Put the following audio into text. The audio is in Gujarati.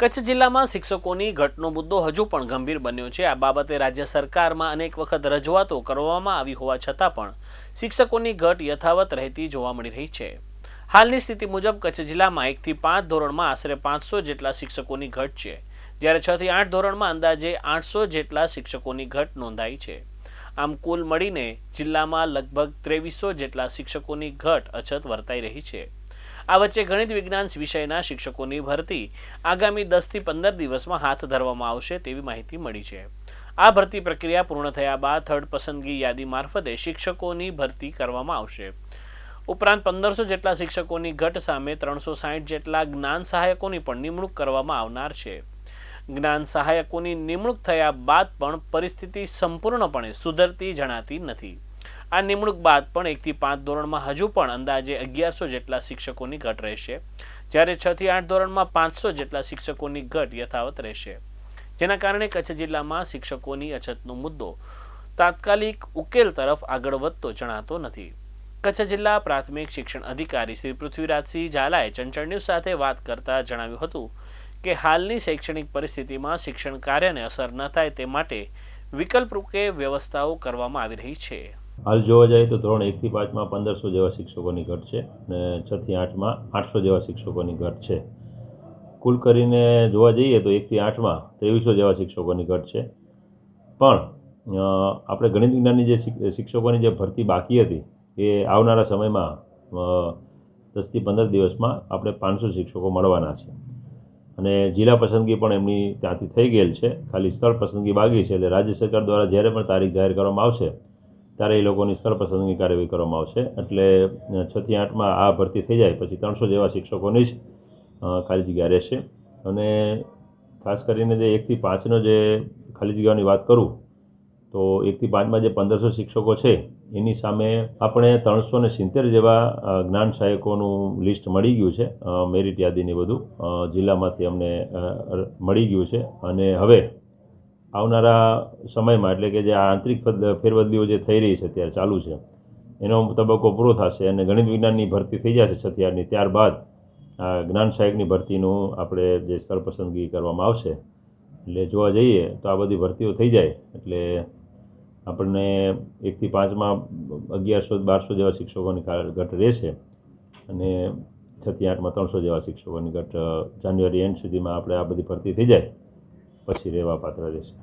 કચ્છ જિલ્લામાં શિક્ષકોની ઘટનો મુદ્દો હજુ પણ ગંભીર બન્યો છે. આ બાબતે રાજ્ય સરકારમાં અનેક વખત રજૂઆતો કરવામાં આવી હોવા છતાં પણ શિક્ષકોની ઘટ યથાવત રહેતી જોવા મળી રહી છે. હાલની સ્થિતિ મુજબ કચ્છ જિલ્લામાં એકથી પાંચ ધોરણમાં આશરે પાંચસો જેટલા શિક્ષકોની ઘટ છે, જ્યારે છ થી આઠ ધોરણમાં અંદાજે આઠસો જેટલા શિક્ષકોની ઘટ નોંધાઈ છે. આમ કુલ મળીને જિલ્લામાં લગભગ ત્રેવીસો જેટલા શિક્ષકોની ઘટ અછત વર્તાઈ રહી છે. આ વચ્ચે ગણિત વિજ્ઞાન વિષયના શિક્ષકોની ભરતી આગામી દસથી પંદર દિવસમાં હાથ ધરવામાં આવશે તેવી માહિતી મળી છે. આ ભરતી પ્રક્રિયા પૂર્ણ થયા બાદ થર્ડ પસંદગી યાદી મારફતે શિક્ષકોની ભરતી કરવામાં આવશે. ઉપરાંત પંદરસો જેટલા શિક્ષકોની ઘટ સામે ત્રણસો સાહીઠ જેટલા જ્ઞાન સહાયકોની પણ નિમણૂક કરવામાં આવનાર છે. જ્ઞાન સહાયકોની નિમણૂક થયા બાદ પણ પરિસ્થિતિ સંપૂર્ણપણે સુધરતી જણાતી નથી. આ નિમણૂક બાદ પણ એકથી પાંચ ધોરણમાં હજુ પણ અંદાજે અગિયારસો જેટલા શિક્ષકોની ઘટ રહેશે, જ્યારે છ થી આઠ ધોરણમાં પાંચસો જેટલા શિક્ષકોની ઘટ યથાવત રહેશે. જેના કારણે કચ્છ જિલ્લામાં શિક્ષકોની અછતનો મુદ્દો તાત્કાલિક ઉકેલ તરફ આગળ વધતો જણાતો નથી. કચ્છ જિલ્લા પ્રાથમિક શિક્ષણ અધિકારી શ્રી પૃથ્વીરાજસિંહ ઝાલાએ ચંચળ ન્યૂઝ સાથે વાત કરતા જણાવ્યું હતું કે હાલની શૈક્ષણિક પરિસ્થિતિમાં શિક્ષણ કાર્યને અસર ન થાય તે માટે વિકલ્પ રૂપે વ્યવસ્થાઓ કરવામાં આવી રહી છે. હાલ જોવા જઈએ તો ધોરણ એકથી પાંચમાં પંદરસો જેવા શિક્ષકોની ઘટ છે અને છથી આઠમાં આઠસો જેવા શિક્ષકોની ઘટ છે. કુલ કરીને જોવા જઈએ તો એકથી આઠમાં ત્રેવીસો જેવા શિક્ષકોની ઘટ છે. પણ આપણે ગણિત વિજ્ઞાનની જે શિક્ષકોની જે ભરતી બાકી હતી, એ આવનારા સમયમાં દસથી પંદર દિવસમાં આપણે પાંચસો શિક્ષકો મળવાના છે. અને જિલ્લા પસંદગી પણ એમની ત્યાંથી થઈ ગયેલ છે. ખાલી સ્થળ પસંદગી બાકી છે એટલે રાજ્ય સરકાર દ્વારા જ્યારે પણ તારીખ જાહેર કરવામાં આવશે ત્યારે એ લોકોની સ્થળ પસંદગી કાર્યવાહી કરવામાં આવશે. એટલે છથી આઠમાં આ ભરતી થઈ જાય, પછી ત્રણસો જેવા શિક્ષકોની જ ખાલી જગ્યા રહેશે. અને ખાસ કરીને જે એકથી પાંચનો જે ખાલી જગ્યાઓની વાત કરું, તો એકથી પાંચમાં જે પંદરસો શિક્ષકો છે, એની સામે આપણે ત્રણસો ને સિત્તેર જેવા જ્ઞાન સહાયકોનું લિસ્ટ મળી ગયું છે. મેરિટ યાદીને બધું જિલ્લામાંથી અમને મળી ગયું છે. અને હવે આવનારા સમયમાં, એટલે કે જે આંતરિક ફેરબદલીઓ જે થઈ રહી છે, અત્યારે ચાલુ છે, એનો તબક્કો પૂરો થશે અને ગણિત વિજ્ઞાનની ભરતી થઈ જશે છથિયારની ત્યારબાદ આ જ્ઞાન સહાયકની ભરતીનું આપણે જે સ્થળ પસંદગી કરવામાં આવશે, એટલે જોવા જઈએ તો આ બધી ભરતીઓ થઈ જાય, એટલે આપણને એકથી પાંચમાં અગિયારસો, બારસો જેવા શિક્ષકોની ઘટ રહેશે અને છથી આઠમાં ત્રણસો જેવા શિક્ષકોની ઘટ જાન્યુઆરી એન્ડ સુધીમાં આપણે આ બધી ભરતી થઈ જાય. પછી રહેવા પાત્ર રહેશે